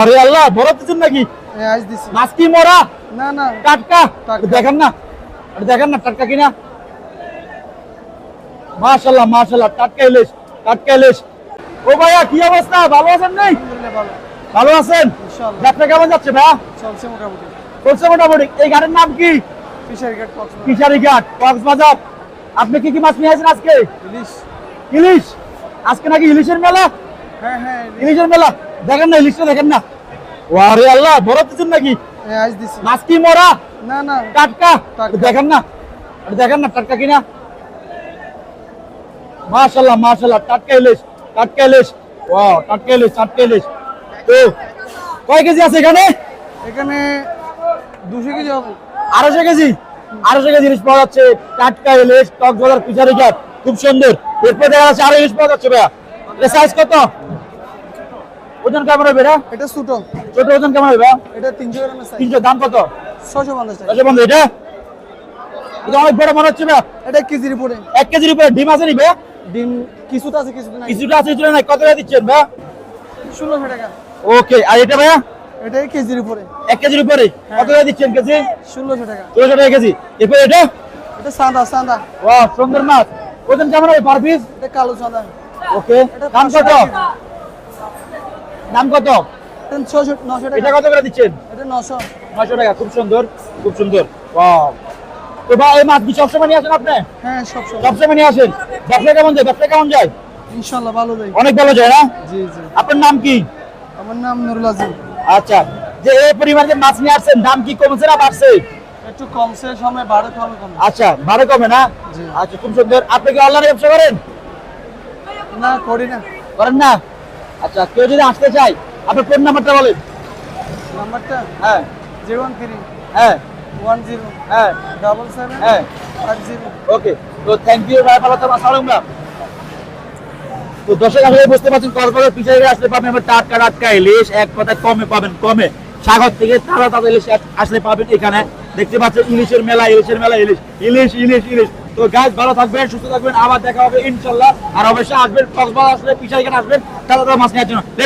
আরে আল্লাহ বড় কিছু নাকি আজ দিছি। মাছ কি মরা? না না টাটকা। দেখেন না আরে দেখেন না টাটকা কিনা। মাশাল্লাহ মাশাল্লাহ টাটকা ইলিশ টাটকা ইলিশ। ও ভাইয়া কি অবস্থা? ভালো আছেন নেই? ভালো। আছেন? ব্যবসা কেমন যাচ্ছে ভাইয়া? চলছে মোটামুটি। চলছে মোটামুটি। এই গাড়ির নাম কি? ফিশারি কক্সবাজার। ফিশারি ঘাট কক্সবাজার। আপনি কি কি মাছ নিয়ে আসেন আজকে? ইলিশ। ইলিশ? আজকে নাকি ইলিশের মেলা? হ্যাঁ হ্যাঁ ইলিশের মেলা? দেখেন না ইলিশটা দেখেন না। আরে আল্লাহ বড় কিছু নাকি? আজ দিছি। মাছ কি মরা? না না। টাটকা। দেখেন না দেখেন না টাটকা কিনা। মাশাল্লাহ মাশাল্লাহ টাটকা ইলিশ টাটকা ইলিশ। ওয়াও টাটকা ইলিশ টাটকা ইলিশ। তো কয় কেজি আছে এখানে? এখানে দুশো কেজি হবে। আড়াইশো কেজি? আড়াইশো কেজি ইলিশ পাওয়া যাচ্ছে। টাটকা ইলিশ কক্সবাজার পিছারি ঘাট খুব সুন্দর। এরপর দেখা যাচ্ছে আরও ইলিশ পাওয়া যাচ্ছে ভাইয়া। সাইজ কত? ওজন কেমন হবে এটা? এটা ছোটো। ছোট ওজন কেমন হবে? এটা তিনশো গ্রামের সাইজ তিনশো দাম কত? ছশো পঞ্চাশ টাকা। আচ্ছা বন্ধু এটা? এটা অনেক বড় মনে হচ্ছে ভাইয়া এটা কেজির উপরে। এক কেজির উপরে ডিম আছে নি ভাইয়া ডিম কিছুটা আছে কিছুটা নাই। কিছুটা আছে কিছুটা নাই। কত টাকা দিচ্ছেন ভাইয়া ষোলোশো টাকা। ওকে আর এটা ভাইয়া? এটা কেজির উপরে। এক কেজির উপরে। কত টাকা দিচ্ছেন কেজি? ষোলোশো টাকা। ষোলোশো টাকা কেজি। এরপর এটা? এটা সাদা সাদা। ও সুন্দর মাছ। ওজন কেমন হবে পার পিস? এটা কালো সাদা। ওকে দাম কত? দাম কত? ছশো নশো এটা কত করে দিচ্ছেন? এটা নশো নয়শো টাকা খুব সুন্দর খুব সুন্দর। তো ভাই এই মাছ কি সবসময় নিয়ে আসেন আপনি? হ্যাঁ সব সব সবসময় নিয়ে আসেন? ব্যবসা কেমন যায়? ব্যবসা কেমন যায়? ইনশাল্লাহ ভালো দেয় অনেক ভালো যায় না? জি জি। আপনার নাম কি? আমার নাম নুরুল আজিম। আচ্ছা। যে এই পরিমাণে যে মাছ নিয়ে আসছেন দাম কি কমছে না বাড়ছে? একটু কমছে সময় বাড়ে কমে কমে। আচ্ছা ভাড়া কমে না? আচ্ছা খুব সুন্দর। আপনি কি অনলাইনে ব্যবসা করেন? না করি না। করেন না? আচ্ছা কেউ যদি আসতে চায় আপনার ফোন নাম্বারটা বলেন। নাম্বারটা হ্যাঁ। জিরো ওয়ান থ্রি হ্যাঁ। ওয়ান জিরো হ্যাঁ। ডাবল সেভেন হ্যাঁ। ফাইভ জিরো ওকে তো থ্যাংক ইউ ভাই ভালো থাকবেন। আসসালামু তো দর্শক আসলে বুঝতে পারছেন কক্সবাজার পিছিয়ে আসলে পাবেন টাটকা টাটকা ইলিশ। এক কথা কমে পাবেন কমে। সাগর থেকে তাজা ইলিশ আসলে পাবেন এখানে। দেখতে পাচ্ছেন ইলিশের মেলা ইলিশের মেলা ইলিশ। ইলিশ ইলিশ ইলিশ। তো গাছ ভালো থাকবেন, সুস্থ থাকবেন, আবার দেখা হবে ইনশাল্লাহ। আর অবশ্যই আসবেন, কক্সবাজার আসলে, পিসাইখানে আসবেন তারা মাছ নেওয়ার জন্য। গো